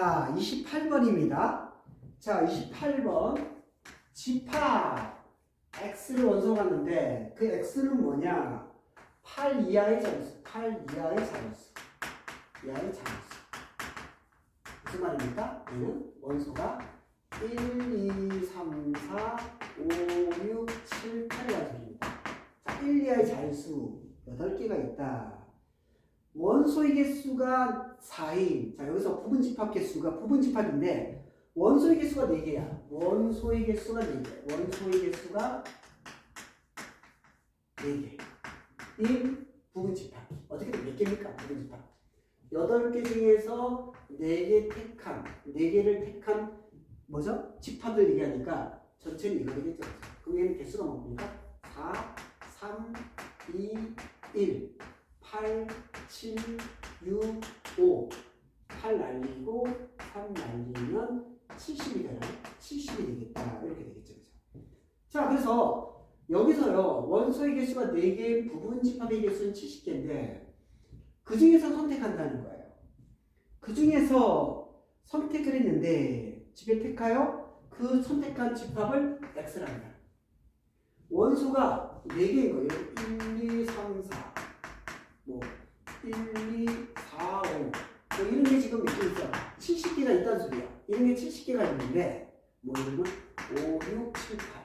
자, 28번입니다. 자, 28번. 집합 x를 원소 갔는데 그 x는 뭐냐? 8 이하의 자릿수. 8 이하의 자릿수. 이하의 자릿수. 무슨 말입니까? 얘는 원소가 1, 2, 3, 4, 5, 6, 7, 8을 가집니다. 자, 1, 2하의 자릿수 8개가 있다. 원소의 개수가 4인. 자, 여기서 부분 집합 개수가 부분 집합인데 원소의 개수가 4개야. 원소의 개수가 4개. 원소의 개수가 4개. 이 부분 집합. 어떻게 몇 개입니까? 부분 집합. 8개 중에서 4개 택한, 4개를 택한 뭐죠? 집합을 얘기하니까 전체는 이거 되겠죠. 그럼 얘는 개수가 뭡니까? 4, 3, 2, 1, 8, 7, 6, 5. 8 날리고 3 날리면 70이 되나요? 70이 되겠다. 이렇게 되겠죠. 그죠? 자, 그래서 여기서요. 원소의 개수가 4개, 부분 집합의 개수는 70개인데 그 중에서 선택한다는 거예요. 그 중에서 선택을 했는데 집에 택하여 그 선택한 집합을 X랍니다. 원소가 4개인 거예요. 1, 2, 3, 4. 뭐 1, 2, 4, 5. 뭐 이런 게 지금 몇 개 있어? 70개가 있다는 소리야. 이런 게 70개가 있는데 뭐 이런 건 5, 6, 7, 8.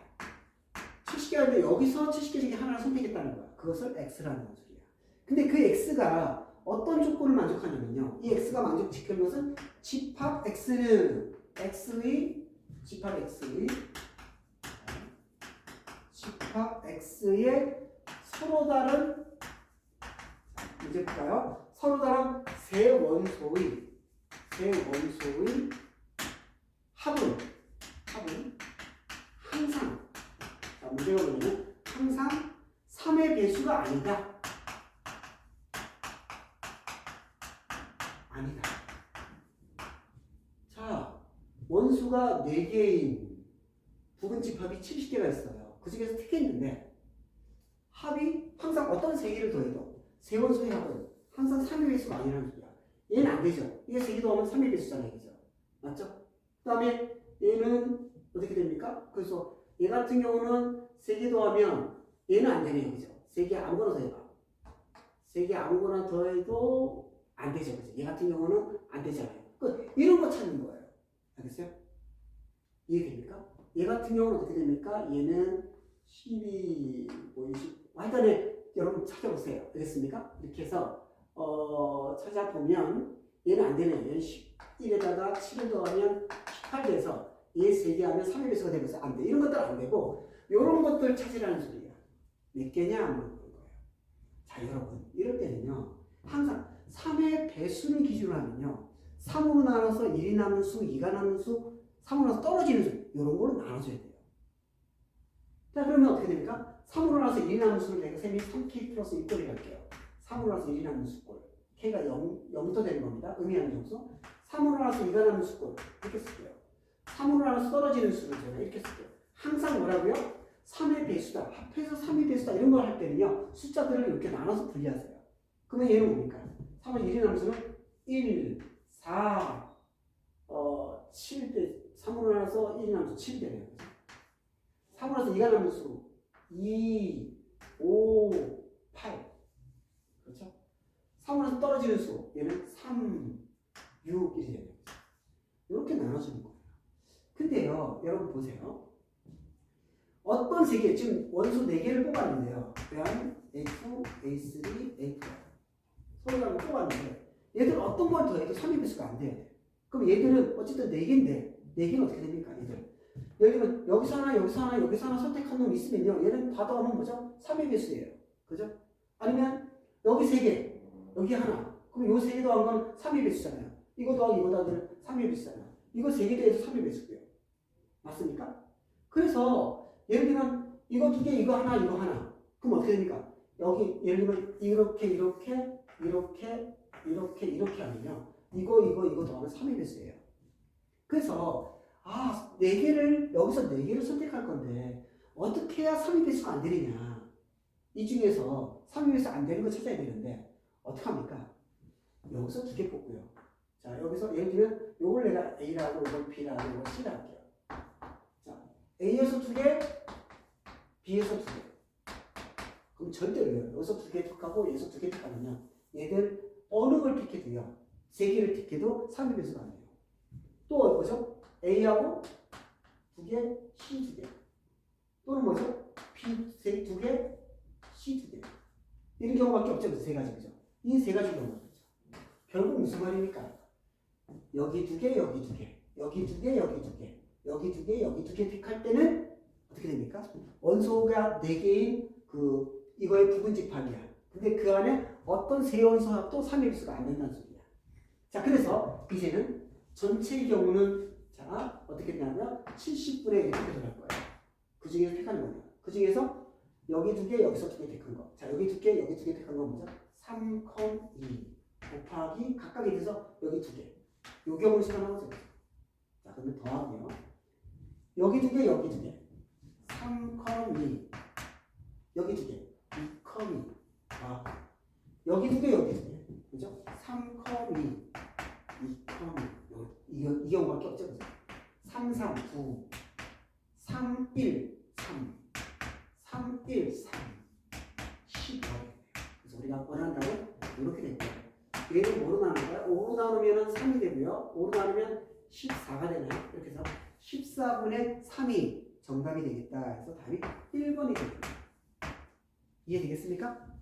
70개가 있는데 여기서 70개 중에 하나를 선택했다는 거야. 그것을 X라는 소리야. 근데 그 X가 어떤 조건을 만족하냐면요. 이 X가 만족시키는 것은 집합 X는 X의 집합 X의 집합 X의 서로 다른 이제 볼까요? 서로 다른 세 원소의 세 원소의 합은 합은 항상 자, 문제가 뭐냐면 항상 3의 배수가 아니다. 아니다. 자, 원수가 4개인 부분 집합이 70개가 있어요. 그 중에서 택했는데 합이 항상 어떤 세 개를 더해도 세 원소의 합은 항상 3의 배수가 아니라는 소리야. 얘는 안 되죠. 이게 세개 더하면 3의 배수잖아요. 그죠? 맞죠? 그 다음에 얘는 어떻게 됩니까? 그래서 얘 같은 경우는 세 개 더하면 얘는 안 되네요. 그죠? 세 개 아무거나 더해봐. 세 개 아무거나 더해도 안 되죠. 그죠? 얘 같은 경우는 안 되잖아요. 그 이런 거 찾는 거예요. 알겠어요? 이해됩니까? 얘 같은 경우는 어떻게 됩니까? 얘는 12, 뭐 20, 하여간에 여러분 찾아보세요. 알겠습니까? 이렇게 해서 어, 찾아보면 얘는 안 되네요. 얘는 11에다가 7을 더하면 18 돼서 얘 3개 하면 3의 배수가 되면서 안 돼. 이런 것들 안 되고 이런 것들 찾으라는 소리야. 몇 개냐? 뭐 그런 거예요. 자 여러분 이럴 때는요. 항상 3의 배수를 기준으로 하면요. 3으로 나눠서 1이 남은 수, 2가 남은 수, 3으로 나눠서 떨어지는 수 이런 거를 나눠줘야 돼요. 자 그러면 어떻게 됩니까? 3으로 나눠서 1이 남은 수를 내가 셈이 3k 플러스 1꼴이 할게요. 3으로 나눠서 1이 남은 수꼴. k가 0, 0부터 되는 겁니다. 의미하는 점수. 3으로 나눠서 2가 남은 수꼴. 이렇게 쓸게요. 3으로 나눠서 떨어지는 수를 제가 이렇게 쓸게요. 항상 뭐라고요? 3의 배수다. 합해서 3의 배수다. 이런 걸 할 때는요. 숫자들을 이렇게 나눠서 분리하세요. 그러면 얘는 뭡니까? 3은 1이 남은 수는 1, 4, 어, 7대, 3으로 나눠서 1이 남은 수 7이 되네요. 3으로 나눠서 2가 남은 수 2, 5, 8. 그렇죠? 3으로 떨어지는 수 얘는 3, 6, 1이 되네요. 이렇게 나눠주는 거예요. 근데요, 여러분 보세요. 어떤 세 개, 지금 원소 네 개를 뽑았는데요. 그냥 A2, A3, A4. 서로 다른 거 뽑았는데, 얘들 어떤 걸 더해도 3의 배수가 안 돼. 그럼 얘들은 어쨌든 네 개인데, 네 개는 어떻게 됩니까, 얘들? 들면, 여기서 하나, 여기서 하나, 여기서 하나 선택한 놈 있으면요. 얘는 다 더하면 뭐죠? 3의 배수예요. 그죠? 아니면, 여기 세 개, 여기 하나. 그럼 요 세 개 더한 건 3의 배수잖아요. 이거 더하기 이거 더하기는 3의 배수잖아요. 이거 세 개 더해서 3의 배수고요. 맞습니까? 그래서 예를 들면 이거 두 개, 이거 하나, 이거 하나. 그럼 어떻게 됩니까? 여기 예를 들면 이렇게 이렇게 이렇게 이렇게 이렇게 하면요. 이거 이거 이거 더하면 3의 배수예요. 그래서 아, 네 개를 여기서 네 개를 선택할 건데 어떻게 해야 3의 배수가 안 되느냐? 이 중에서 3의 배수 안 되는 거 찾아야 되는데 어떻게 합니까? 여기서 두 개 뽑고요. 자, 여기서 예를 들면 요걸 내가 A라고 이걸 B라고 이걸 C라고 할게요. 자, A에서 두 개, B에서 두 개. 그럼 절대로요. 여기서 두개 툭하고 여기서 두개 툭하면요. 얘들 어느 걸 픽해도요. 세 개를 픽해도 3의 배수가 안 돼요. 또 뭐죠? A하고 두 개, C 두 개. 또는 뭐죠? B 세, 두 개, C 두 개. 이런 경우밖에 없죠. 세 가지 그죠? 이 세 가지 경우가 있죠. 결국 무슨 말입니까? 여기 두 개, 여기 두 개, 여기 두 개, 여기 두 개, 여기 두 개, 여기 두개 픽할 때는 어떻게 됩니까? 원소가 네 개인 그 이거의 부분집합이야. 근데 그 안에 어떤 세 원소 합도 3의 비수가 안 된다는 소리야. 자, 그래서 이제는 전체의 경우는 자 어떻게 되냐면 70분의 1 이렇게 들어갈 거예요. 그 중에서 택하는 거예요. 그 중에서 여기 두 개, 여기서 두 개 택한 거. 자, 여기 두 개, 여기 두 개 택한 건 뭐죠? 3, 2 곱하기 각각에 대해서 여기 두 개. 요 경우를 있어요. 자, 그러면 더하고요. 여기 두 개, 여기 두 개. 3, 2 여기 두 개. 2, 2 아, 여기 두 개, 여기 두 개. 그죠? 3, 2 2, 이, 이 경우밖에 없죠. 그죠? 3, 3, 9 3, 1, 3 3, 1, 3 10 그래서 우리가 원한다면 이렇게 될 거예요. 얘를 뭐로 나눌까요? 5로 나누면 3이 되고요. 5로 나누면 14가 되나요? 이렇게 해서 14분의 3이 정답이 되겠다. 그래서 답이 1번이 되겠다. 이해되겠습니까?